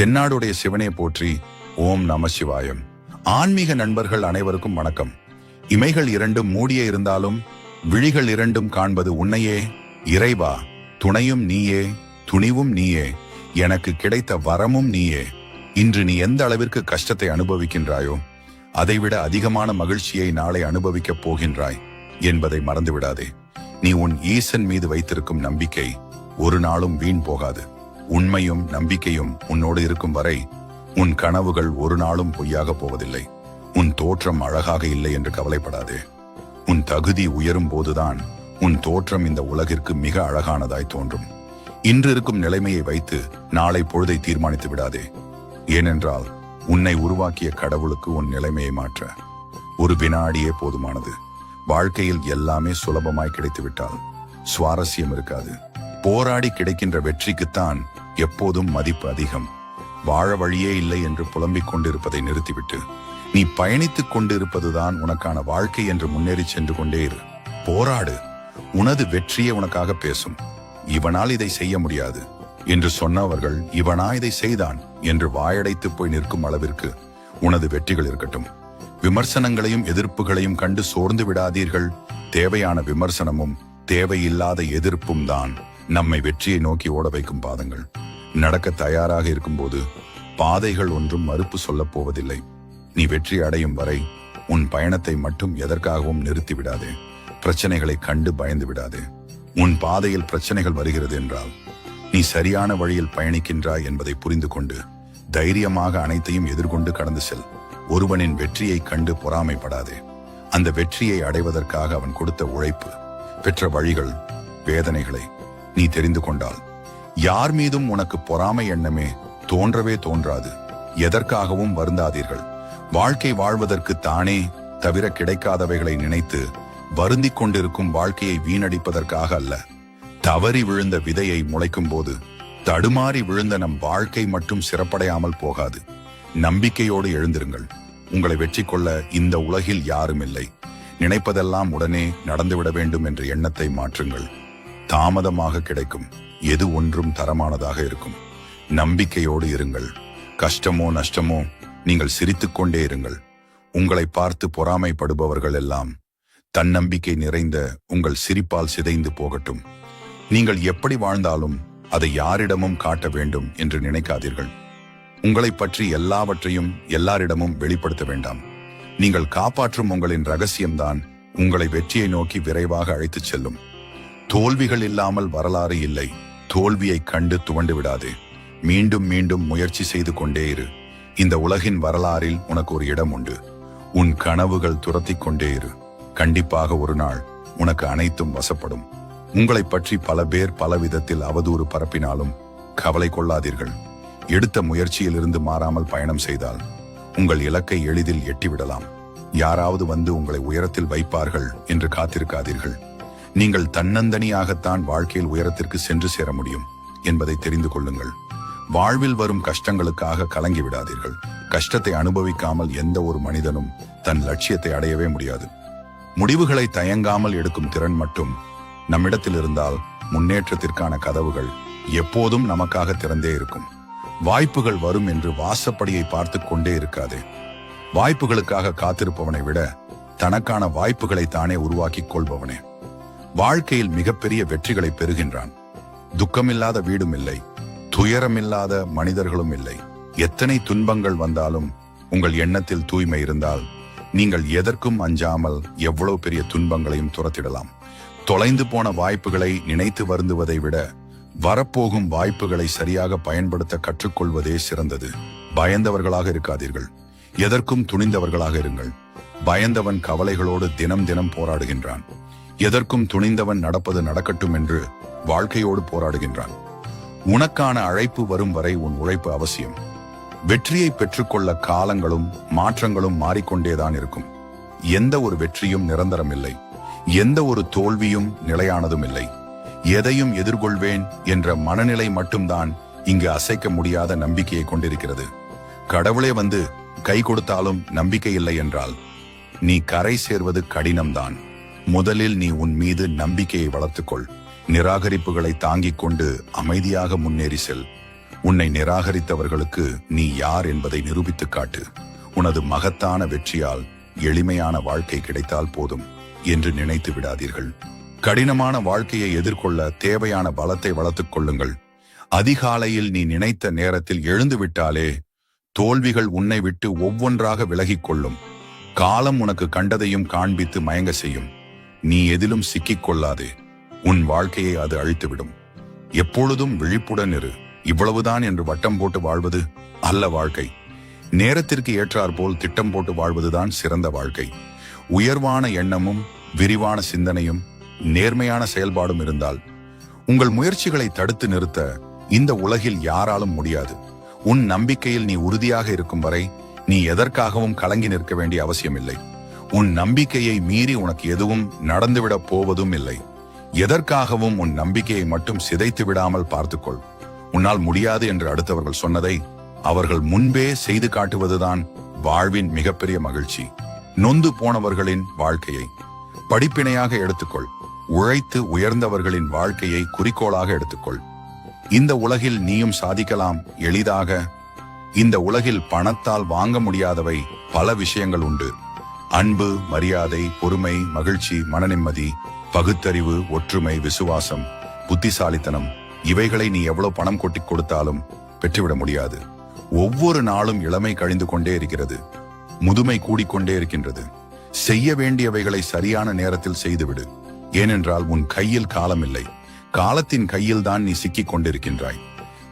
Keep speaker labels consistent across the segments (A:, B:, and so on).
A: தென்னாடுடைய சிவனே போற்றி ஓம் நம சிவாயம். ஆன்மீக நண்பர்கள் அனைவருக்கும் வணக்கம். இமைகள் இரண்டும் மூடியே இருந்தாலும் விழிகள் இரண்டும் காண்பது உன்னையே. இறைவா துணையும் நீயே துணிவும் நீயே எனக்கு கிடைத்த வரமும் நீயே. இன்று நீ எந்த அளவிற்கு கஷ்டத்தை அனுபவிக்கின்றாயோ அதைவிட அதிகமான மகிழ்ச்சியை நாளை அனுபவிக்கப் போகின்றாய் என்பதை மறந்துவிடாதே. நீ உன் ஈசன் மீது வைத்திருக்கும் நம்பிக்கை ஒரு நாளும் வீண் போகாது. உண்மையும் நம்பிக்கையும் உன்னோடு இருக்கும் வரை உன் கனவுகள் ஒரு நாளும் பொய்யாக போவதில்லை. உன் தோற்றம் அழகாக இல்லை என்று கவலைப்படாதே. உன் தகுதி உயரும் போதுதான் உன் தோற்றம் இந்த உலகிற்கு மிக அழகானதாய் தோன்றும். இன்று இருக்கும் நிலைமையை வைத்து நாளை பொழுதை தீர்மானித்து விடாதே. ஏனென்றால் உன்னை உருவாக்கிய கடவுளுக்கு உன் நிலைமையை மாற்ற. ஒரு வினாடியே போதுமானது. வாழ்க்கையில் எல்லாமே சுலபமாய் கிடைத்துவிட்டால் சுவாரஸ்யம் இருக்காது. போராடி கிடைக்கின்ற வெற்றிக்குத்தான் எப்போதும் மதிப்பு அதிகம். வாழ வழியே இல்லை என்று புலம்பிக் கொண்டிருப்பதை நிறுத்திவிட்டு நீ பயணித்துக் கொண்டிருப்பதுதான் உனக்கான வாழ்க்கை என்று முன்னேறி சென்று கொண்டே இரு. போராடு. உனது வெற்றியே உனக்காக பேசும். இவனால் இதை செய்ய முடியாது. என்று சொன்னவர்கள் இவனா இதை செய்தான் என்று வாயடைத்து போய் நிற்கும் அளவிற்கு உனது வெற்றிகள் இருக்கட்டும். விமர்சனங்களையும் எதிர்ப்புகளையும் கண்டு சோர்ந்து விடாதீர்கள். தேவையான விமர்சனமும் தேவையில்லாத எதிர்ப்பும் தான். நம்மை வெற்றியை நோக்கி ஓட வைக்கும் பாதங்கள். நடக்க தயாராக இருக்கும்போது பாதைகள் ஒன்றும் மறுப்பு சொல்லப் போவதில்லை. நீ வெற்றி அடையும் வரை உன் பயணத்தை மட்டும் எதற்காகவும் நிறுத்தி விடாதே. பிரச்சனைகளை கண்டு பயந்து விடாதே. உன் பாதையில் பிரச்சனைகள் வருகிறது என்றால் நீ சரியான வழியில் பயணிக்கின்றாய் என்பதை புரிந்து கொண்டு தைரியமாக அனைத்தையும் எதிர்கொண்டு கடந்து செல். ஒருவனின் வெற்றியை கண்டு பொறாமைப்படாதே. அந்த வெற்றியை அடைவதற்காக அவன் கொடுத்த உழைப்பு பெற்ற வழிகள் வேதனைகளை நீ தெரிந்து கொண்டால். யார் மீதும் உனக்கு பொறாமை எண்ணமே தோன்றவே தோன்றாது. எதற்காகவும் வருந்தாதீர்கள். வாழ்க்கை வாழ்வதற்கு தானே தவிர கிடைக்காதவைகளை நினைத்து வருந்திக் கொண்டிருக்கும் வாழ்க்கையை வீணடிப்பதற்காக அல்ல. தவறி விழுந்த விதையை முளைக்கும் போது தடுமாறி விழுந்த நம் வாழ்க்கை மட்டும் சிறப்படையாமல் போகாது. நம்பிக்கையோடு எழுந்திருங்கள். உங்களை வெற்றி கொள்ள இந்த உலகில் யாரும் இல்லை. நினைப்பதெல்லாம் உடனே நடந்துவிட வேண்டும் என்ற எண்ணத்தை மாற்றுங்கள். தாமதமாக கிடைக்கும். எது ஒன்றும் தரமானதாக இருக்கும். நம்பிக்கையோடு இருங்கள். கஷ்டமோ நஷ்டமோ நீங்கள் சிரித்துக்கொண்டே இருங்கள். உங்களை பார்த்து பொறாமைப்படுபவர்கள் எல்லாம் தன்னம்பிக்கை நிறைந்த உங்கள் சிரிப்பால் சிதைந்து போகட்டும். நீங்கள் எப்படி வாழ்ந்தாலும் அதை யாரிடமும் காட்ட வேண்டும் என்று நினைக்காதீர்கள். உங்களை பற்றி எல்லாவற்றையும் எல்லாரிடமும் வெளிப்படுத்த வேண்டாம். நீங்கள் காப்பாற்றும் உங்களின் ரகசியம்தான் உங்களை வெற்றியை நோக்கி விரைவாக அழைத்துச் செல்லும். தோல்விகள் இல்லாமல் வரலாறு இல்லை. தோல்வியை கண்டு துவண்டு விடாதே. மீண்டும் மீண்டும் முயற்சி செய்து கொண்டே இரு. இந்த உலகின் வரலாறில் உனக்கு ஒரு இடம் உண்டு. உன் கனவுகள் துரத்திக் கொண்டே இரு. கண்டிப்பாக ஒரு நாள் உனக்கு அனைத்தும் வசப்படும். உங்களை பற்றி பல பேர் பல விதத்தில் அவதூறு பரப்பினாலும் கவலை கொள்ளாதீர்கள். எடுத்த முயற்சியிலிருந்து மாறாமல் பயணம் செய்தால் உங்கள் இலக்கை எளிதில் எட்டிவிடலாம். யாராவது வந்து உங்களை உயரத்தில் வைப்பார்கள் என்று காத்திருக்காதீர்கள். நீங்கள் தன்னந்தனியாகத்தான் வாழ்க்கையில் உயரத்திற்கு சென்று சேர முடியும் என்பதை தெரிந்து கொள்ளுங்கள். வாழ்வில் வரும் கஷ்டங்களுக்காக கலங்கி விடாதீர்கள். கஷ்டத்தை அனுபவிக்காமல் எந்த ஒரு மனிதனும் தன் லட்சியத்தை அடையவே முடியாது. முடிவுகளை தயங்காமல் எடுக்கும் திறன் மட்டும் நம்மிடத்தில் இருந்தால் முன்னேற்றத்திற்கான கதவுகள் எப்போதும் நமக்காக திறந்தே இருக்கும். வாய்ப்புகள் வரும் என்று வாசப்படியை பார்த்து கொண்டே இருக்காதே. வாய்ப்புகளுக்காக காத்திருப்பவனை விட தனக்கான வாய்ப்புகளை தானே உருவாக்கிக் கொள்பவனே. வாழ்க்கையில் மிகப்பெரிய வெற்றிகளை பெறுகின்றான். துக்கமில்லாத வீடும் இல்லை. துயரமில்லாத மனிதர்களும் இல்லை. எத்தனை துன்பங்கள் வந்தாலும் உங்கள் எண்ணத்தில் தூய்மை இருந்தால் நீங்கள் எதற்கும் அஞ்சாமல் எவ்வளவு பெரிய துன்பங்களையும் துரத்திடலாம். தொலைந்து போன வாய்ப்புகளை நினைத்து வருந்துவதை விட வரப்போகும் வாய்ப்புகளை சரியாக பயன்படுத்த கற்றுக்கொள்வதே சிறந்தது. பயந்தவர்களாக இருக்காதீர்கள். எதற்கும் துணிந்தவர்களாக இருங்கள். பயந்தவன் கவலைகளோடு தினம் தினம் போராடுகின்றான். எதற்கும் துணிந்தவன் நடப்பது நடக்கட்டும் என்று வாழ்க்கையோடு போராடுகின்றான். உனக்கான அழைப்பு வரும் வரை உன் உழைப்பு அவசியம். வெற்றியை பெற்றுக்கொள்ள காலங்களும் மாற்றங்களும் மாறிக்கொண்டேதான் இருக்கும். எந்த ஒரு வெற்றியும் நிரந்தரம் இல்லை எந்த ஒரு தோல்வியும் நிலையானதும் இல்லை எதையும் எதிர்கொள்வேன் என்ற மனநிலை மட்டும்தான் இங்கு அசைக்க முடியாத நம்பிக்கையை கொண்டிருக்கிறது. கடவுளே வந்து கை கொடுத்தாலும் நம்பிக்கை இல்லை என்றால் நீ கரை சேர்வது கடினம்தான். முதலில் நீ உன் மீது நம்பிக்கையை வளர்த்துக்கொள். நிராகரிப்புகளை தாங்கிக் கொண்டு அமைதியாக முன்னேறி செல். உன்னை நிராகரித்தவர்களுக்கு நீ யார் என்பதை நிரூபித்துக் காட்டு. உனது மகத்தான வெற்றியால் எளிமையான வாழ்க்கை கிடைத்தால் போதும் என்று நினைத்து விடாதீர்கள். கடினமான வாழ்க்கையை எதிர்கொள்ள தேவையான பலத்தை வளர்த்துக் கொள்ளுங்கள். அதிகாலையில் நீ நினைத்த நேரத்தில் எழுந்து விட்டாலே தோல்விகள் உன்னை விட்டு ஒவ்வொன்றாக விலகிக் கொள்ளும். காலம் உனக்கு கண்டதையும் காண்பித்து மயங்க செய்யும். நீ எதிலும் சிக்கிக் கொள்ளாதே உன் வாழ்க்கையை அது அழித்துவிடும். எப்பொழுதும் விழிப்புடன் இரு. இவ்வளவுதான் என்று வட்டம் போட்டு வாழ்வது அல்ல வாழ்க்கை. நேரத்திற்கு ஏற்றாற்போல் திட்டம் போட்டு வாழ்வதுதான் சிறந்த வாழ்க்கை. உயர்வான எண்ணமும் விரிவான சிந்தனையும் நேர்மையான செயல்பாடும் இருந்தால் உங்கள் முயற்சிகளை தடுத்து நிறுத்த இந்த உலகில் யாராலும் முடியாது. உன் நம்பிக்கையில் நீ உறுதியாக இருக்கும் வரை நீ எதற்காகவும் கலங்கி நிற்க வேண்டிய அவசியமில்லை. உன் நம்பிக்கையை மீறி உனக்கு எதுவும் நடந்துவிடப் போவதும் இல்லை. எதற்காகவும் உன் நம்பிக்கையை மட்டும் சிதைத்து விடாமல் பார்த்துக்கொள். உன்னால் முடியாது என்று அடுத்தவர்கள் சொன்னதை அவர்கள் முன்பே செய்து காட்டுவதுதான் வாழ்வின் மிகப்பெரிய மகிழ்ச்சி. நொந்து போனவர்களின் வாழ்க்கையை படிப்பினையாக எடுத்துக்கொள். உழைத்து உயர்ந்தவர்களின் வாழ்க்கையை குறிக்கோளாக எடுத்துக்கொள். இந்த உலகில் நீயும் சாதிக்கலாம் எளிதாக. இந்த உலகில் பணத்தால் வாங்க முடியாதவை பல விஷயங்கள் உண்டு. அன்பு மரியாதை பொறுமை மகிழ்ச்சி மனநிம்மதி பகுத்தறிவு ஒற்றுமை விசுவாசம் புத்திசாலித்தனம் இவைகளை நீ எவ்வளவு பணம் கொட்டி கொடுத்தாலும் பெற்றுவிட முடியாது. ஒவ்வொரு நாளும் இளமை கழிந்து கொண்டே இருக்கிறது. முதுமை கூடிக்கொண்டே இருக்கின்றது. செய்ய வேண்டியவைகளை சரியான நேரத்தில் செய்துவிடு. ஏனென்றால் உன் கையில் காலம் இல்லை காலத்தின் கையில் தான் நீ சிக்கிக் கொண்டிருக்கின்றாய்.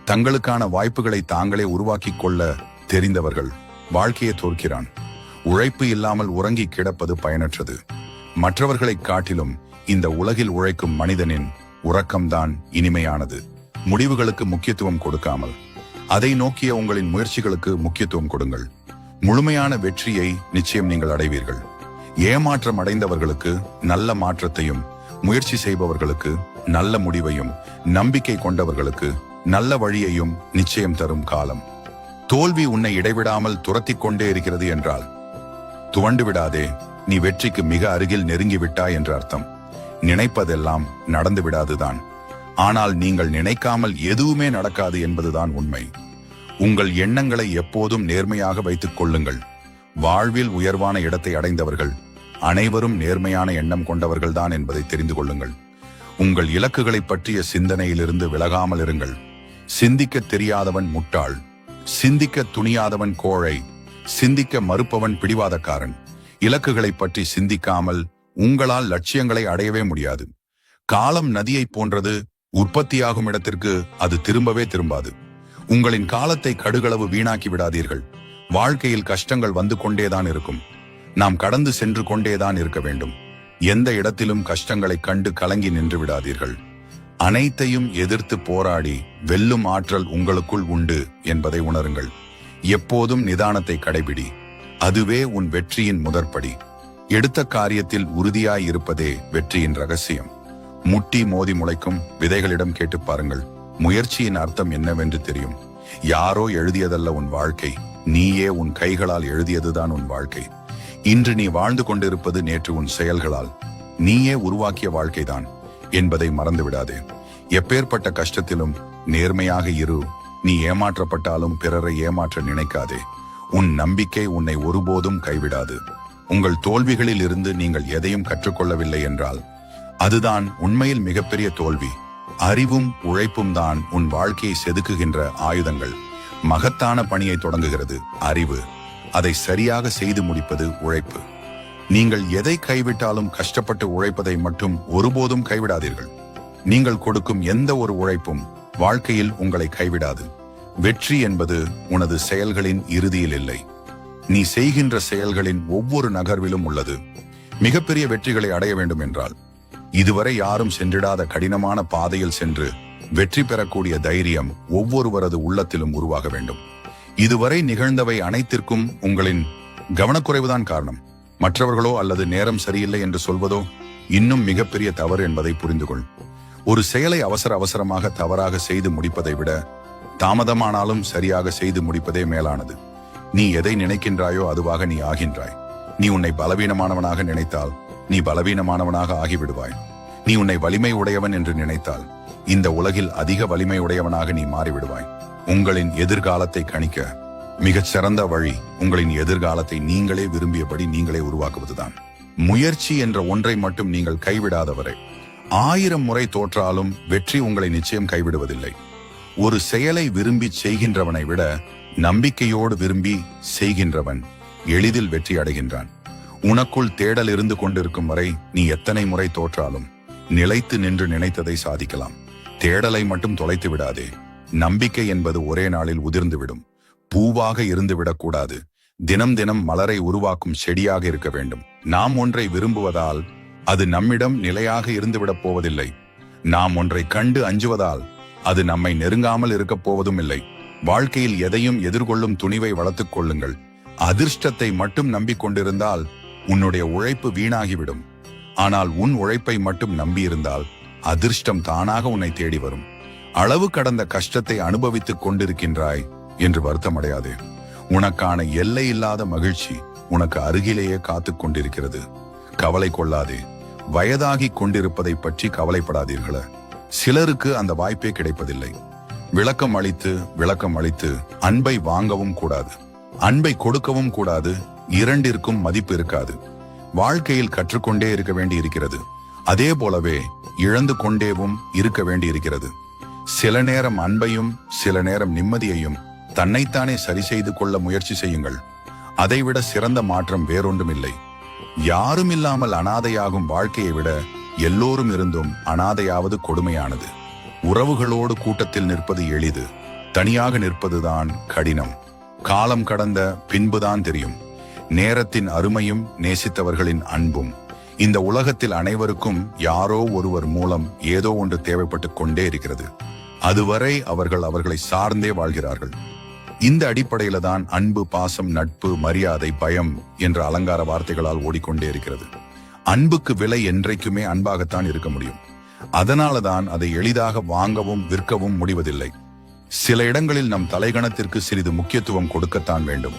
A: தங்களுக்கான வாய்ப்புகளை தாங்களே உருவாக்கிக் கொள்ள தெரிந்தவர்கள் வாழ்க்கையை தோற்கிறான். உழைப்பு இல்லாமல் உறங்கி கிடப்பது பயனற்றது. மற்றவர்களை காட்டிலும் இந்த உலகில் உழைக்கும் மனிதனின் உறக்கம்தான் இனிமையானது. முடிவுகளுக்கு முக்கியத்துவம் கொடுக்காமல். அதை நோக்கிய உங்களின் முயற்சிகளுக்கு முக்கியத்துவம் கொடுங்கள். முழுமையான வெற்றியை நிச்சயம் நீங்கள் அடைவீர்கள். ஏமாற்றம் அடைந்தவர்களுக்கு நல்ல மாற்றத்தையும் முயற்சி செய்பவர்களுக்கு நல்ல முடிவையும் நம்பிக்கை கொண்டவர்களுக்கு நல்ல வழியையும் நிச்சயம் தரும் காலம். தோல்வி உன்னை இடைவிடாமல் துரத்திக் கொண்டே இருக்கிறது என்றால் துவண்டு விடாதே நீ வெற்றிக்கு மிக அருகில் நெருங்கி விட்டாய் என்று அர்த்தம். நினைப்பதெல்லாம் நடந்து விடாதுதான். ஆனால் நீங்கள் நினைக்காமல் எதுவுமே நடக்காது என்பதுதான் உண்மை. உங்கள் எண்ணங்களை எப்போதும் நேர்மையாக வைத்துக் கொள்ளுங்கள். வாழ்வில் உயர்வான இடத்தை அடைந்தவர்கள் அனைவரும் நேர்மையான எண்ணம் கொண்டவர்கள்தான் என்பதை தெரிந்து கொள்ளுங்கள். உங்கள் இலக்குகளை பற்றிய சிந்தனையிலிருந்து விலகாமல் இருங்கள். சிந்திக்க தெரியாதவன் முட்டாள். சிந்திக்க துணியாதவன் கோழை. சிந்திக்க மறுப்பவன் பிடிவாதக்காரன். இலக்குகளை பற்றி சிந்திக்காமல் உங்களால் லட்சியங்களை அடையவே முடியாது. காலம் நதியைப் போன்றது உற்பத்தியாகும் இடத்திற்கு அது திரும்பவே திரும்பாது. உங்களின் காலத்தை கடுகளவு வீணாக்கி விடாதீர்கள். வாழ்க்கையில் கஷ்டங்கள் வந்து கொண்டேதான் இருக்கும். நாம் கடந்து சென்று கொண்டேதான் இருக்க வேண்டும். எந்த இடத்திலும் கஷ்டங்களை கண்டு கலங்கி நின்று விடாதீர்கள். அனைத்தையும் எதிர்த்து போராடி வெல்லும் ஆற்றல் உங்களுக்குள் உண்டு என்பதை உணருங்கள். எப்போதும் நிதானத்தை கடைபிடி. அதுவே உன் வெற்றியின் முதற்படி. எடுத்த காரியத்தில் உறுதியாய் இருப்பதே வெற்றியின் ரகசியம். முட்டி மோதி முளைக்கும் விதைகளிடம் கேட்டு பாருங்கள். முயற்சியின் அர்த்தம் என்னவென்று தெரியும். யாரோ எழுதியதல்ல உன் வாழ்க்கை. நீயே உன் கைகளால் எழுதியதுதான் உன் வாழ்க்கை. இன்று நீ வாழ்ந்து கொண்டிருப்பது நேற்று உன் செயல்களால். நீயே உருவாக்கிய வாழ்க்கைதான். என்பதை மறந்துவிடாதே. எப்பேற்பட்ட கஷ்டத்திலும் நேர்மையாக இரு. நீ ஏமாற்றப்பட்டாலும் பிறரை ஏமாற்ற நினைக்காதே. உன் நம்பிக்கை உன்னை ஒருபோதும் கைவிடாது. உங்கள் தோல்விகளில் இருந்து நீங்கள் எதையும் கற்றுக்கொள்ளவில்லை என்றால் அதுதான் உண்மையில் மிகப்பெரிய தோல்வி. அறிவும் உழைப்பும் தான் உன் வாழ்க்கையை செதுக்குகின்ற ஆயுதங்கள். மகத்தான பணியை தொடங்குகிறது அறிவு. அதை சரியாக செய்து முடிப்பது உழைப்பு. நீங்கள் எதை கைவிட்டாலும் கஷ்டப்பட்டு உழைப்பதை மட்டும் ஒருபோதும் கைவிடாதீர்கள். நீங்கள் கொடுக்கும் எந்த ஒரு உழைப்பும் வாழ்க்கையில் உங்களை கைவிடாது. வெற்றி என்பது உனது செயல்களின் இறுதியில் இல்லை. நீ செய்கின்ற செயல்களின் ஒவ்வொரு நகர்விலும் உள்ளது. மிகப்பெரிய வெற்றிகளை அடைய வேண்டும் என்றால் இதுவரை யாரும் சென்றிடாத கடினமான பாதையில் சென்று வெற்றி பெறக்கூடிய தைரியம் ஒவ்வொருவரது உள்ளத்திலும் உருவாக வேண்டும். இதுவரை நிகழ்ந்தவை அனைத்திற்கும் உங்களின் கவனக்குறைவுதான் காரணம். மற்றவர்களோ அல்லது நேரம் சரியில்லை என்று சொல்வதோ இன்னும் மிகப்பெரிய தவறு என்பதை புரிந்து கொள் ஒரு செயலை அவசர அவசரமாக தவறாக செய்து முடிப்பதை விட தாமதமானாலும் சரியாக செய்து முடிப்பதே மேலானது. நீ எதை நினைக்கின்றாயோ அதுவாக நீ ஆகின்றாய். நீ உன்னை பலவீனமானவனாக நினைத்தால் நீ பலவீனமானவனாக ஆகிவிடுவாய். நீ உன்னை வலிமை உடையவன் என்று நினைத்தால் இந்த உலகில் அதிக வலிமை உடையவனாக நீ மாறிவிடுவாய். உங்களின் எதிர்காலத்தை கணிக்க மிகச் சிறந்த வழி உங்களின் எதிர்காலத்தை நீங்களே விரும்பியபடி நீங்களே உருவாக்குவதுதான். முயற்சி என்ற ஒன்றை மட்டும் நீங்கள் கைவிடாதவரை. ஆயிரம் முறை தோற்றாலும் வெற்றி உங்களை நிச்சயம் கைவிடுவதில்லை. ஒரு செயலை விரும்பி செய்கின்றவனை விட நம்பிக்கையோடு விரும்பி செய்கின்றவன் எளிதில் வெற்றி அடைகின்றான். உனக்குள் தேடல் இருந்து கொண்டிருக்கும் வரை நீ எத்தனை முறை தோற்றாலும் நிலைத்து நின்று நினைத்ததை சாதிக்கலாம். தேடலை மட்டும் தொலைத்து விடாதே. நம்பிக்கை என்பது ஒரே நாளில் உதிர்ந்துவிடும். பூவாக இருந்து விடக்கூடாது தினம் தினம் மலரை உருவாக்கும் செடியாக இருக்க வேண்டும். நாம் ஒன்றை விரும்புவதால் அது நம்மிடம் நிலையாக இருந்துவிடப் போவதில்லை. நாம் ஒன்றை கண்டு அஞ்சுவதால் அது நம்மை நெருங்காமல் இருக்கப் போவதும் இல்லை. வாழ்க்கையில் எதையும் எதிர்கொள்ளும் துணிவை வளர்த்துக் கொள்ளுங்கள். அதிர்ஷ்டத்தை மட்டும் நம்பிக்கொண்டிருந்தால் உன்னுடைய உழைப்பு வீணாகிவிடும். ஆனால் உன் உழைப்பை மட்டும் நம்பியிருந்தால் அதிர்ஷ்டம் தானாக உன்னை தேடி வரும். அளவு கடந்த கஷ்டத்தை அனுபவித்துக் கொண்டிருக்கின்றாய் என்று வருத்தமடையாதே. உனக்கான எல்லை இல்லாத மகிழ்ச்சி உனக்கு அருகிலேயே காத்துக் கொண்டிருக்கிறது. கவலை கொள்ளாதே. வயதாகி கொண்டிருப்பதை பற்றி கவலைப்படாதீர்கள. சிலருக்கு அந்த வாய்ப்பே கிடைப்பதில்லை. விளக்கம் அளித்து விளக்கம் அளித்து அன்பை வாங்கவும் கூடாது. அன்பை கொடுக்கவும் கூடாது. இரண்டிற்கும் மதிப்பு இருக்காது. வாழ்க்கையில் கற்றுக்கொண்டே இருக்க வேண்டி இருக்கிறது அதே போலவே இழந்து கொண்டேவும் இருக்க வேண்டி இருக்கிறது சில நேரம் அன்பையும் சில நேரம் நிம்மதியையும் தன்னைத்தானே சரி செய்து கொள்ள முயற்சி செய்யுங்கள். அதைவிட சிறந்த மாற்றம் வேறொன்றுமில்லை. இல்லை யாரும் இல்லாமல் அனாதையாகும் வாழ்க்கையை விட எல்லோரும் இருந்தும் அனாதையாவது கொடுமையானது. உறவுகளோடு கூட்டத்தில் நிற்பது எளிது தனியாக நிற்பதுதான் கடினம். காலம் கடந்த பின்புதான் தெரியும். நேரத்தின் அருமையும் நேசித்தவர்களின் அன்பும். இந்த உலகத்தில் அனைவருக்கும் யாரோ ஒருவர் மூலம் ஏதோ ஒன்று தேவைப்பட்டு கொண்டே இருக்கிறது. அதுவரை அவர்கள் அவர்களை சார்ந்தே வாழ்கிறார்கள். இந்த அடிப்படையில தான் அன்பு பாசம் நட்பு மரியாதை பயம் என்ற அலங்கார வார்த்தைகளால் ஓடிக்கொண்டே இருக்கிறது. அன்புக்கு விலை என்றைக்குமே அன்பாகத்தான் இருக்க முடியும். அதனால தான் அதை எளிதாக வாங்கவும் விற்கவும் முடிவதில்லை. சில இடங்களில் நம் தலைகணத்திற்கு சிறிது முக்கியத்துவம் கொடுக்கத்தான் வேண்டும்.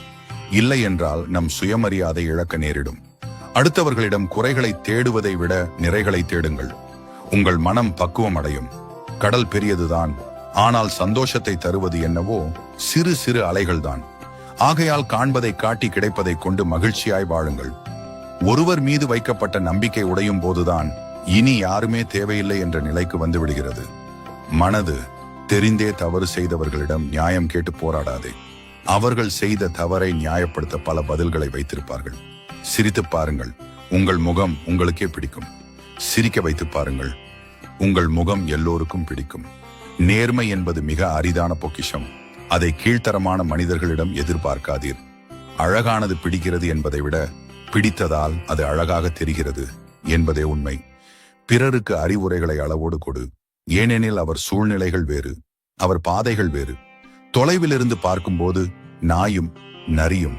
A: இல்லை என்றால் நம் சுயமரியாதை இழக்க நேரிடும். அடுத்தவர்களிடம் குறைகளை தேடுவதை விட நிறைகளை தேடுங்கள். உங்கள் மனம் பக்குவம் அடையும். கடல் பெரியதுதான். ஆனால் சந்தோஷத்தை தருவது என்னவோ சிறு சிறு அலைகள்தான். ஆகையால் காண்பதை காட்டி கிடைப்பதை கொண்டு மகிழ்ச்சியாய் வாழுங்கள். ஒருவர் மீது வைக்கப்பட்ட நம்பிக்கை உடையும் போதுதான் இனி யாருமே தேவையில்லை என்ற நிலைக்கு வந்து விடுகிறது. மனது தெரிந்தே தவறு செய்தவர்களிடம் நியாயம் கேட்டு போராடாதே. அவர்கள் செய்த தவறை நியாயப்படுத்த பல பதில்களை வைத்திருப்பார்கள். சிரித்து பாருங்கள் உங்கள் முகம் உங்களுக்கே பிடிக்கும். சிரிக்க வைத்து பாருங்கள் உங்கள் முகம் எல்லோருக்கும் பிடிக்கும். நேர்மை என்பது மிக அரிதான பொக்கிஷம். அதை கீழ்த்தரமான மனிதர்களிடம் எதிர்பார்க்காதீர். அழகானது பிடிக்கிறது என்பதை விட பிடித்ததால் அது அழகாக தெரிகிறது என்பதே உண்மை. பிறருக்கு அறிவுரைகளை அளவோடு கொடு. ஏனெனில் அவர் சூழ்நிலைகள் வேறு அவர் பாதைகள் வேறு. தொலைவிலிருந்து பார்க்கும்போது நாயும் நரியும்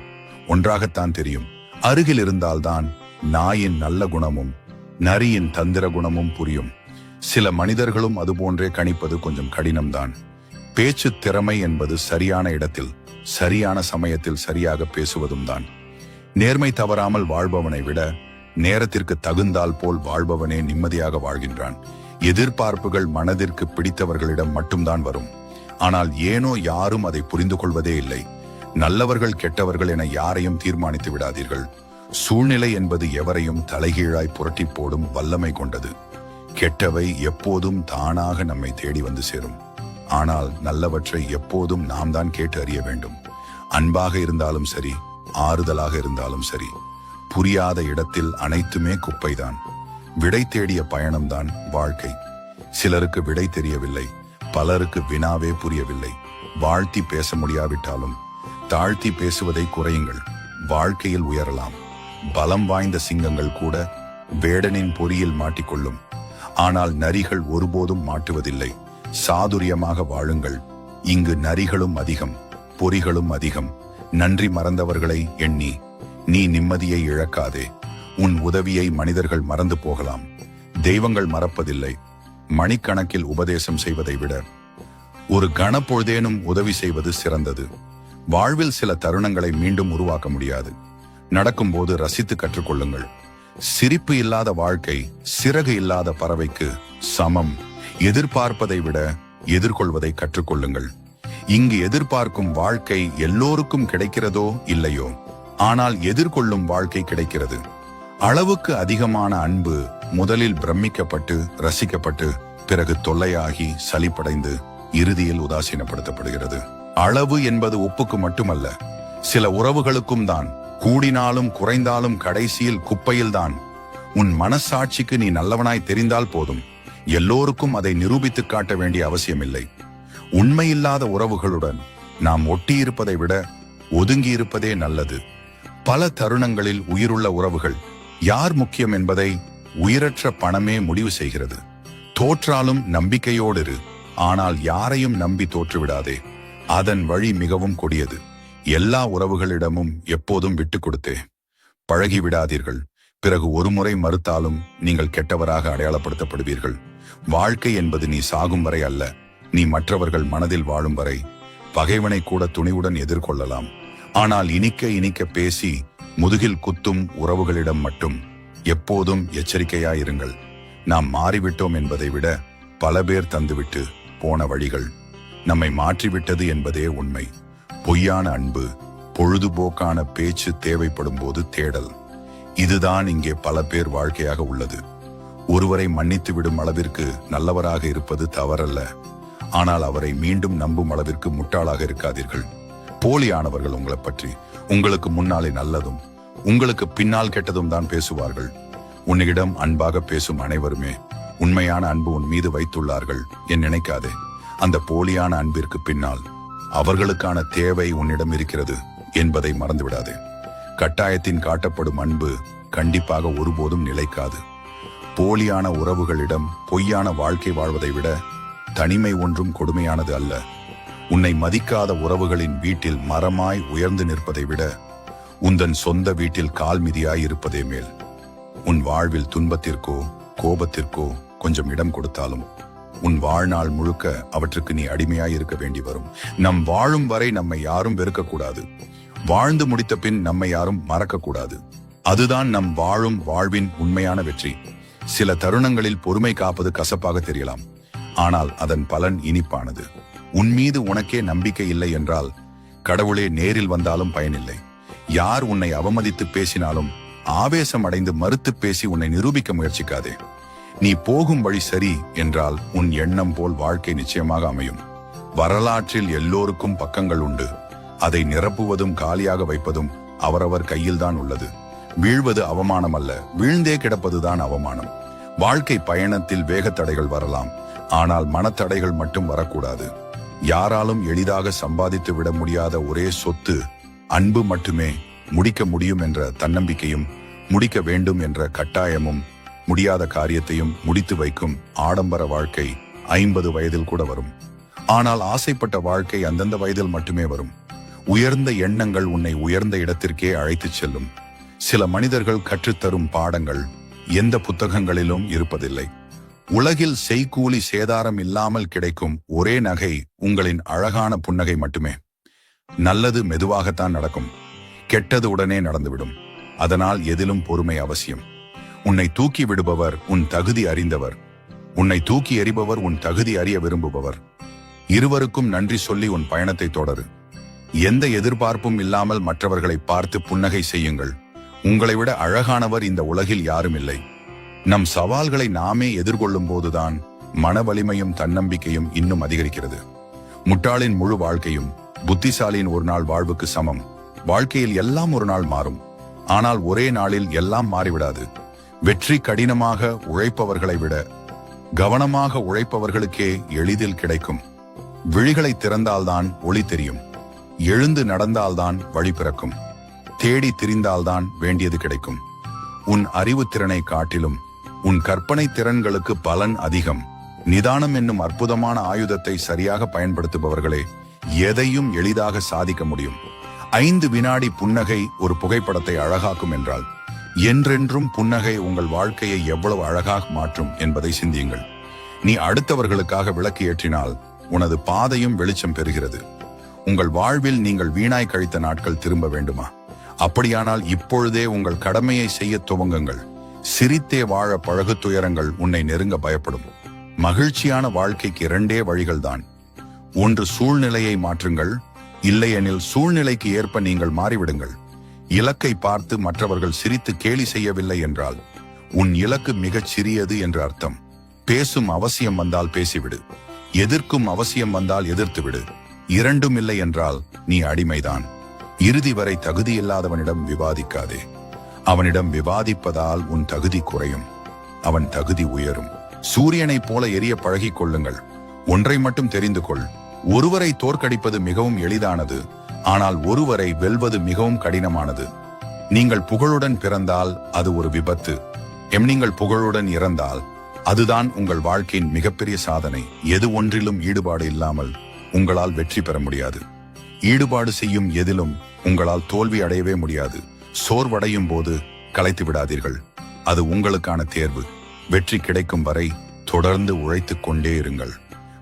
A: ஒன்றாகத்தான் தெரியும். அருகில் இருந்தால்தான் நாயின் நல்ல குணமும் நரியின் தந்திர குணமும் புரியும். சில மனிதர்களும் அதுபோன்றே கணிப்பது கொஞ்சம் கடினம்தான். பேச்சு திறமை என்பது சரியான இடத்தில் சரியான சமயத்தில் சரியாக பேசுவதும் தான் நேர்மை தவறாமல் வாழ்பவனை விட நேரத்திற்கு தகுந்தால் போல் வாழ்பவனே நிம்மதியாக வாழ்கின்றான். எதிர்பார்ப்புகள் மனதிற்கு பிடித்தவர்களிடம் மட்டும்தான் வரும். ஆனால் ஏனோ யாரும் அதை புரிந்து கொள்வதே இல்லை. நல்லவர்கள் கெட்டவர்கள் என யாரையும் தீர்மானித்து விடாதீர்கள். சூழ்நிலை என்பது எவரையும் தலைகீழாய் புரட்டி போடும் வல்லமை கொண்டது. கெட்டவை எப்போதும் தானாக நம்மை தேடி வந்து சேரும். ஆனால் நல்லவற்றை எப்போதும் நாம் தான் கேட்டு அறிய வேண்டும். அன்பாக இருந்தாலும் சரி ஆறுதலாக இருந்தாலும் சரி புரியாத இடத்தில் அனைத்துமே குப்பைதான். விடை தேடிய பயணம்தான் வாழ்க்கை. சிலருக்கு விடை தெரியவில்லை பலருக்கு வினாவே புரியவில்லை. வாழ்த்தி பேச முடியாவிட்டாலும் தாழ்த்தி பேசுவதை குறையுங்கள் வாழ்க்கையில் உயரலாம். பலம் வாய்ந்த சிங்கங்கள் கூட வேடனின் பொறியில் மாட்டிக்கொள்ளும். ஆனால் நரிகள் ஒருபோதும் மாட்டுவதில்லை. சாதுரியமாக வாழுங்கள். இங்கு நரிகளும் அதிகம் பொறிகளும் அதிகம். நன்றி மறந்தவர்களை எண்ணி நீ நிம்மதியை இழக்காதே. உன் உதவியை மனிதர்கள் மறந்து போகலாம். தெய்வங்கள் மறப்பதில்லை. மணிக்கணக்கில் உபதேசம் செய்வதை விட ஒரு கணப்பொழுதேனும் உதவி செய்வது சிறந்தது. வாழ்வில் சில தருணங்களை மீண்டும் உருவாக்க முடியாது. நடக்கும்போது ரசித்து கற்றுக்கொள்ளுங்கள். சிரிப்பு இல்லாத வாழ்க்கை சிறகு இல்லாத பறவைக்கு சமம். எதிர்பார்ப்பதை விட எதிர்கொள்வதை கற்றுக்கொள்ளுங்கள். இங்கு எதிர்பார்க்கும் வாழ்க்கை எல்லோருக்கும் கிடைக்கிறதோ இல்லையோ? ஆனால் எதிர்கொள்ளும் வாழ்க்கை கிடைக்கிறது. அளவுக்கு அதிகமான அன்பு முதலில் பிரமிக்கப்பட்டு ரசிக்கப்பட்டு பிறகு தொல்லையாகி சலிப்படைந்து இறுதியில் உதாசீனப்படுத்தப்படுகிறது. அளவு என்பது ஒப்புக்கு மட்டுமல்ல சில உறவுகளுக்கும் தான். கூடினாலும் குறைந்தாலும் கடைசியில் குப்பையில்தான். உன் மனசாட்சிக்கு நீ நல்லவனாய் தெரிந்தால் போதும். எல்லோருக்கும் அதை நிரூபித்து காட்ட வேண்டிய அவசியமில்லை. உண்மையில்லாத உறவுகளுடன் நாம் ஒட்டியிருப்பதை விட ஒதுங்கி இருப்பதே நல்லது. பல தருணங்களில் உயிருள்ள உறவுகள் யார் முக்கியம் என்பதை உயிரற்ற பணமே முடிவு செய்கிறது. தோற்றாலும் நம்பிக்கையோடு இரு ஆனால் யாரையும் நம்பி தோற்றுவிடாதே. அதன் வழி மிகவும் கொடியது. எல்லா உறவுகளிடமும் எப்போதும் விட்டுக் கொடுத்தேன் பழகி விடாதீர்கள் பிறகு ஒருமுறை மறுத்தாலும் நீங்கள் கெட்டவராக அடையாளப்படுத்தப்படுவீர்கள். வாழ்க்கை என்பது நீ சாகும் வரை அல்ல நீ மற்றவர்கள் மனதில் வாழும் வரை பகைவனை கூட துணிவுடன் எதிர்கொள்ளலாம். ஆனால் இனிக்க இனிக்க பேசி முதுகில் குத்தும் உறவுகளிடம் மட்டும் எப்போதும் எச்சரிக்கையாயிருங்கள். நாம் மாறிவிட்டோம் என்பதை விட பல பேர் தந்துவிட்டு போன வழிகள் நம்மை மாற்றிவிட்டது என்பதே உண்மை. பொய்யான அன்பு பொழுதுபோக்கான பேச்சு தேவைப்படும் போது தேடல். இதுதான் இங்கே பல பேர் வாழ்க்கையாக உள்ளது. ஒருவரை மன்னித்து விடும் அளவிற்கு நல்லவராக இருப்பது தவறல்ல. ஆனால் அவரை மீண்டும் நம்பும் அளவிற்கு முட்டாளாக இருக்காதீர்கள். போலியானவர்கள் உங்களை பற்றி உங்களுக்கு முன்னாலே நல்லதும் உங்களுக்கு பின்னால் கெட்டதும் தான் பேசுவார்கள். உன்னிடம் அன்பாக பேசும் அனைவருமே உண்மையான அன்பு உன் மீது வைத்துள்ளார்கள் என் நினைக்காதே. அந்த போலியான அன்பிற்கு பின்னால் அவர்களுக்கான தேவை உன்னிடம் இருக்கிறது என்பதை மறந்துவிடாது. கட்டாயத்தின் காட்டப்படும் அன்பு கண்டிப்பாக ஒருபோதும் நிலைக்காது. போலியான உறவுகளிடம் பொய்யான வாழ்க்கை வாழ்வதை விட தனிமை ஒன்றும் கொடுமையானது அல்ல. உன்னை மதிக்காத உறவுகளின் வீட்டில் மரமாய் உயர்ந்து நிற்பதை விட உந்தன் சொந்த வீட்டில் கால் மிதியாய் இருப்பதே மேல். உன் வாழ்வில் துன்பத்திற்கோ கோபத்திற்கோ கொஞ்சம் இடம் கொடுத்தாலும் உன் வாழ்நாள் முழுக்க அவற்றுக்கு நீ அடிமையாய் இருக்க வேண்டி வரும் நம் வாழும் வரை நம்மை யாரும் வெறுக்கக்கூடாது. வாழ்ந்து முடித்த பின் நம்மை யாரும் மறக்கக்கூடாது. அதுதான் நம் வாழும் வாழ்வின் உண்மையான வெற்றி. சில தருணங்களில் பொறுமை காப்பது கசப்பாக தெரியலாம். ஆனால் அதன் பலன் இனிப்பானது. உன் மீது உனக்கே நம்பிக்கை இல்லை என்றால் கடவுளே நேரில் வந்தாலும் பயனில்லை. யார் உன்னை அவமதித்து பேசினாலும் ஆவேசம் அடைந்து மறுத்து பேசி உன்னை நிரூபிக்க முயற்சிக்காதே. நீ போகும் வழி சரி என்றால் உன் எண்ணம் போல் வாழ்க்கை நிச்சயமாக அமையும். வரலாற்றில் எல்லோருக்கும் பக்கங்கள் உண்டு. அதை நிரப்புவதும் காலியாக வைப்பதும் அவரவர் கையில்தான் உள்ளது. வீழ்வது அவமானம் அல்ல வீழ்ந்தே கிடப்பதுதான் அவமானம். வாழ்க்கை பயணத்தில் வேகத்தடைகள் வரலாம். ஆனால் மனத்தடைகள் மட்டும் வரக்கூடாது. யாராலும் எளிதாக சம்பாதித்து விட முடியாத ஒரே சொத்து அன்பு மட்டுமே முடிக்க முடியும் என்ற தன்னம்பிக்கையும் முடிக்க வேண்டும் என்ற கட்டாயமும் முடியாத காரியத்தையும் முடித்து வைக்கும் ஆடம்பர வாழ்க்கை ஐம்பது வயதில் கூட வரும். ஆனால் ஆசைப்பட்ட வாழ்க்கை அந்தந்த வயதில் மட்டுமே வரும். உயர்ந்த எண்ணங்கள் உன்னை உயர்ந்த இடத்திற்கே அழைத்துச் செல்லும். சில மனிதர்கள் கற்றுத்தரும் பாடங்கள் எந்த புத்தகங்களிலும் இருப்பதில்லை. உலகில் செய்கூலி சேதாரம் இல்லாமல் கிடைக்கும் ஒரே நகை உங்களின் அழகான புன்னகை மட்டுமே. நல்லது மெதுவாகத்தான் நடக்கும். கெட்டது உடனே நடந்துவிடும். அதனால் எதிலும் பொறுமை அவசியம். உன்னை தூக்கி விடுபவர் உன் தகுதி அறிந்தவர். உன்னை தூக்கி எறிபவர் உன் தகுதி அறிய விரும்புபவர். இருவருக்கும் நன்றி சொல்லி உன் பயணத்தை தொடரு. எந்த எதிர்பார்ப்பும் இல்லாமல் மற்றவர்களை பார்த்து புன்னகை செய்யுங்கள். உங்களை விட அழகானவர் இந்த உலகில் யாரும் இல்லை. நம் சவால்களை நாமே எதிர்கொள்ளும் போதுதான் மன வலிமையும் தன்னம்பிக்கையும் இன்னும் அதிகரிக்கிறது. முட்டாளின் முழு வாழ்க்கையும் புத்திசாலியின் ஒரு நாள் வாழ்வுக்கு சமம். வாழ்க்கையில் எல்லாம் ஒரு நாள் மாறும். ஆனால் ஒரே நாளில் எல்லாம் மாறிவிடாது. வெற்றி கடினமாக உழைப்பவர்களை விட கவனமாக உழைப்பவர்களுக்கே எளிதில் கிடைக்கும். விழிகளை திறந்தால்தான் ஒளி தெரியும். எழுந்து நடந்தால்தான் வழி பிறக்கும். தேடி திரிந்தால்தான் வேண்டியது கிடைக்கும். உன் அறிவு திறனை காட்டிலும் உன் கற்பனை திறன்களுக்கு பலன் அதிகம். நிதானம் என்னும் அற்புதமான ஆயுதத்தை சரியாக பயன்படுத்துபவர்களே எதையும் எளிதாக சாதிக்க முடியும். ஐந்து வினாடி புன்னகை ஒரு புகைப்படத்தை அழகாக்கும் என்றால் என்றென்றும் புன்னகை உங்கள் வாழ்க்கையை எவ்வளவு அழகாக மாற்றும் என்பதை சிந்தியுங்கள். நீ அடுத்தவர்களுக்காக விளக்கு ஏற்றினால் உனது பாதையும் வெளிச்சம் பெறுகிறது. உங்கள் வாழ்வில் நீங்கள் வீணாய் கழித்த நாட்கள் திரும்ப வேண்டுமா? அப்படியானால் இப்பொழுதே உங்கள் கடமையை செய்ய துவங்குங்கள். சிரித்தே வாழ பழகு துயரங்கள் உன்னை நெருங்க பயப்படும். மகிழ்ச்சியான வாழ்க்கைக்கு இரண்டே வழிகள்தான். ஒன்று சூழ்நிலையை மாற்றுங்கள். இல்லையெனில் சூழ்நிலைக்கு ஏற்ப நீங்கள் மாறிவிடுங்கள். இலக்கை பார்த்து மற்றவர்கள் சிரித்து கேலி செய்யவில்லை என்றால் உன் இலக்கு மிகச் சிறியது என்று அர்த்தம். பேசும் அவசியம் வந்தால் பேசிவிடு. எதிர்க்கும் அவசியம் வந்தால் எதிர்த்துவிடு. இரண்டும் இல்லை என்றால் நீ அடிமைதான். இறுதி வரை தகுதியில்லாதவனிடம் விவாதிக்காதே. அவனிடம் விவாதிப்பதால் உன் தகுதி குறையும். அவன் தகுதி உயரும். சூரியனைப் போல எரிய பழகிக் கொள்ளுங்கள். ஒன்றை மட்டும் தெரிந்து கொள். ஒருவரை தோற்கடிப்பது மிகவும் எளிதானது. ஆனால் ஒருவரை வெல்வது மிகவும் கடினமானது. நீங்கள் புகழுடன் பிறந்தால் அது ஒரு விபத்து. எம் நீங்கள் புகழுடன் இறந்தால் அதுதான் உங்கள் வாழ்க்கையின் மிகப்பெரிய சாதனை. எது ஒன்றிலும் ஈடுபாடு இல்லாமல் உங்களால் வெற்றி பெற முடியாது. ஈடுபாடு செய்யும் எதிலும் உங்களால் தோல்வி அடையவே முடியாது. சோர்வடையும் போது களைத்து விடாதீர்கள். அது உங்களுக்கான தேர்வு. வெற்றி கிடைக்கும் வரை தொடர்ந்து உழைத்துக் கொண்டே இருங்கள்.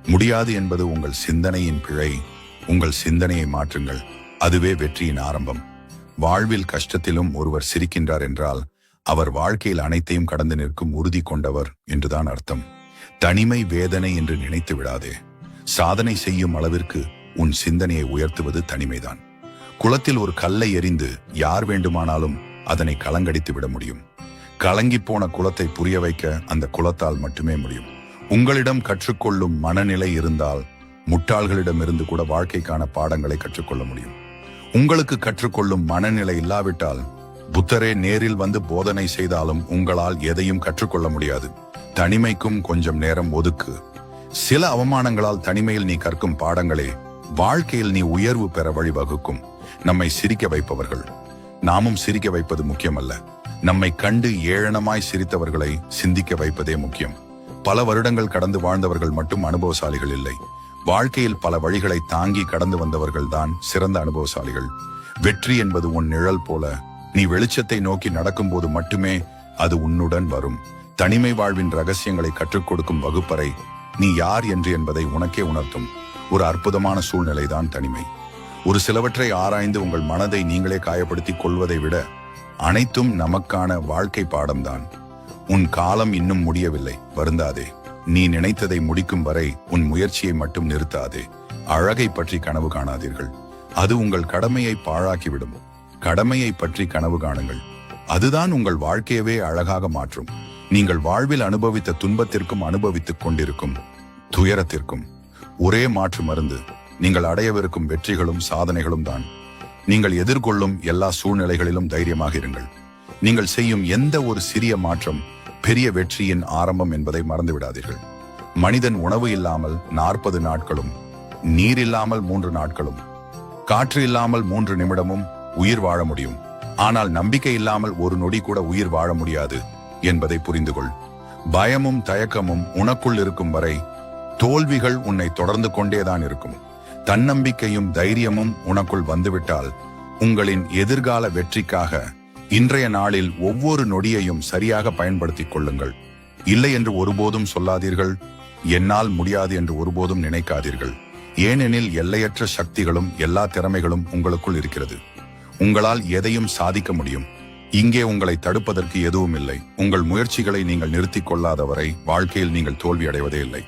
A: முடியாது என்பது உங்கள் சிந்தனையின் பிழை. உங்கள் சிந்தனையை மாற்றுங்கள். அதுவே வெற்றியின் ஆரம்பம். வாழ்வில் கஷ்டத்திலும் ஒருவர் சிரிக்கின்றார் என்றால் அவர் வாழ்க்கையில் அனைத்தையும் கடந்து நிற்கும் உறுதி கொண்டவர் என்றுதான் அர்த்தம். தனிமை வேதனை என்று நினைத்து விடாதே. சாதனை செய்யும் அளவிற்கு உன் சிந்தனையை உயர்த்துவது தனிமைதான். குளத்தில் ஒரு கல்லை எறிந்து யார் வேண்டுமானாலும் அதனை கலங்கடித்து விட முடியும். கலங்கி போன குளத்தை புரிய வைக்க அந்த குளத்தால் மட்டுமே முடியும். உங்களிடம் கற்றுக்கொள்ளும் மனநிலை இருந்தால் முட்டாள்களிடமிருந்து கூட வாழ்க்கைக்கான பாடங்களை கற்றுக்கொள்ள முடியும். உங்களுக்கு கற்றுக்கொள்ளும் மனநிலை இல்லாவிட்டால் புத்தரே நேரில் வந்து போதனை செய்தாலும் உங்களால் எதையும் கற்றுக்கொள்ள முடியாது. தனிமைக்கும் கொஞ்சம் நேரம் ஒதுக்கு. சில அவமானங்களால் தனிமையில் நீ கற்கும் பாடங்களே வாழ்க்கையில் நீ உயர்வு பெற வழிவகுக்கும். நம்மை சிரிக்க வைப்பவர்கள். நாமும் சிரிக்க வைப்பது முக்கியமல்ல. நம்மை கண்டு ஏழனமாய் சிரித்தவர்களை சிந்திக்க வைப்பதே முக்கியம். பல வருடங்கள் கடந்து வாழ்ந்தவர்கள் மட்டும் அனுபவசாலிகள் இல்லை. வாழ்க்கையில் பல வழிகளை தாங்கி கடந்து வந்தவர்கள் தான் சிறந்த அனுபவசாலிகள். வெற்றி என்பது உன் நிழல் போல. நீ வெளிச்சத்தை நோக்கி நடக்கும்போது மட்டுமே அது உன்னுடன் வரும். தனிமை வாழ்வின் ரகசியங்களை கற்றுக் கொடுக்கும் வகுப்பறை. நீ யார் என்று என்பதை உனக்கே உணர்த்தும். ஒரு அற்புதமான சூழ்நிலைதான் தனிமை. ஒரு சிலவற்றை ஆராய்ந்து உங்கள் மனதை நீங்களே காயப்படுத்திக் கொள்வதை விட அனைத்தும் நமக்கான வாழ்க்கை பாடம்தான். உன் காலம் இன்னும் முடியவில்லை. வருந்தாதே. நீ நினைத்ததை முடிக்கும் வரை உன் முயற்சியை மட்டும் நிறுத்தாதே. அழகை பற்றி கனவு காணாதீர்கள். அது உங்கள் கடமையை பாழாக்கிவிடும். கடமையை பற்றி கனவு காணுங்கள். அதுதான் உங்கள் வாழ்க்கையவே அழகாக மாற்றும். நீங்கள் வாழ்வில் அனுபவித்த துன்பத்திற்கும் அனுபவித்துக் கொண்டிருக்கும் துயரத்திற்கும் ஒரே மாற்று மருந்து. நீங்கள் அடையவிருக்கும் வெற்றிகளும் சாதனைகளும் தான். நீங்கள் எதிர்கொள்ளும் எல்லா சூழ்நிலைகளிலும் தைரியமாக இருங்கள். நீங்கள் செய்யும் எந்த ஒரு சிறிய மாற்றம் பெரிய வெற்றியின் ஆரம்பம் என்பதை மறந்து விடாதீர்கள் மனிதன் உணவு இல்லாமல் நாற்பது நாட்களும் நீர் இல்லாமல் மூன்று நாட்களும் காற்று இல்லாமல் மூன்று நிமிடமும் உயிர் வாழ முடியும். ஆனால் நம்பிக்கை இல்லாமல் ஒரு நொடி கூட உயிர் வாழ முடியாது என்பதை புரிந்து கொள் பயமும் தயக்கமும் உனக்குள் இருக்கும் வரை தோல்விகள் உன்னை தொடர்ந்து கொண்டேதான் இருக்கும். தன்னம்பிக்கையும் தைரியமும் உனக்குள் வந்துவிட்டால் உங்களின் எதிர்கால வெற்றிக்காக இன்றைய நாளில் ஒவ்வொரு நொடியையும் சரியாக பயன்படுத்திக் கொள்ளுங்கள். இல்லை என்று ஒருபோதும் சொல்லாதீர்கள். என்னால் முடியாது என்று ஒருபோதும் நினைக்காதீர்கள். ஏனெனில் எல்லையற்ற சக்திகளும் எல்லா திறமைகளும் உங்களுக்குள் இருக்கிறது. உங்களால் எதையும் சாதிக்க முடியும். இங்கே உங்களை தடுப்பதற்கு எதுவும் இல்லை உங்கள் முயற்சிகளை நீங்கள் நிறுத்திக் கொள்ளாதவரை வாழ்க்கையில் நீங்கள் தோல்வி அடைவதே இல்லை.